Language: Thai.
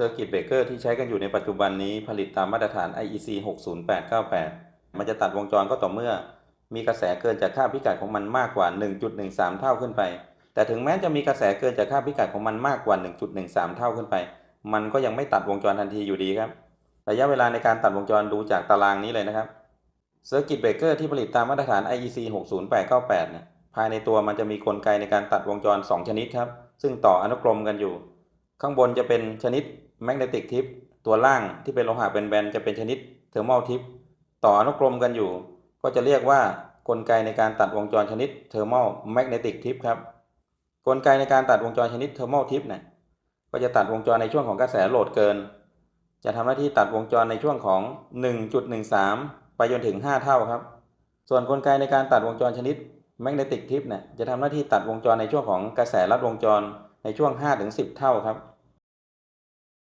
เซอร์กิตเบรกเกอร์ที่ใช้กันอยู่ในปัจจุบันนี้ผลิตตามมาตรฐาน IEC 60898 มันจะตัดวงจรก็ต่อเมื่อ มีกระแสเกินจากค่าพิกัดของมันมากกว่า 1.13 เท่าขึ้นไป แต่ถึงแม้จะมีกระแสเกินจากค่าพิกัดของมันมากกว่า 1.13 เท่าขึ้นไป มันก็ยังไม่ตัดวงจรทันทีอยู่ดีครับระยะเวลาในการตัดวงจรดูจากตารางนี้เลยนะครับเซอร์กิตเบรกเกอร์ที่ผลิตตามมาตรฐาน IEC 60898 เนี่ยภายในตัวมันจะมีกลไกในการตัดวงจร 2 ชนิดครับซึ่งต่ออนุกรมกันอยู่ ข้างบนจะเป็นชนิดแมกเนติกทิปตัวล่างที่เป็นโลหะแบนๆจะเป็นชนิดเทอร์ม l ทิปต่ออนุกรมกันอยู่ ก็จะเรียกว่ากลไกในการตัดวงจรชนิดเทอร์ม l แมกเนติกทิปครับกลไกในการตัดวงจรชนิดเทอร์ม l ทิปเนี่ยก็จะตัดวงจรในช่วงของกระแสโหลดเกิน จะทำหน้าที่ตัดวงจรในช่วงของ 1.13 ไปจนถึง 5 เท่าครับ ส่วนกลไกในการตัดวงจรชนิดแมกเนติกทิปเนี่ยจะทำหน้าที่ตัดวงจรในช่วงของกระแสลัดวงจร ในช่วง 5-10 เท่าครับ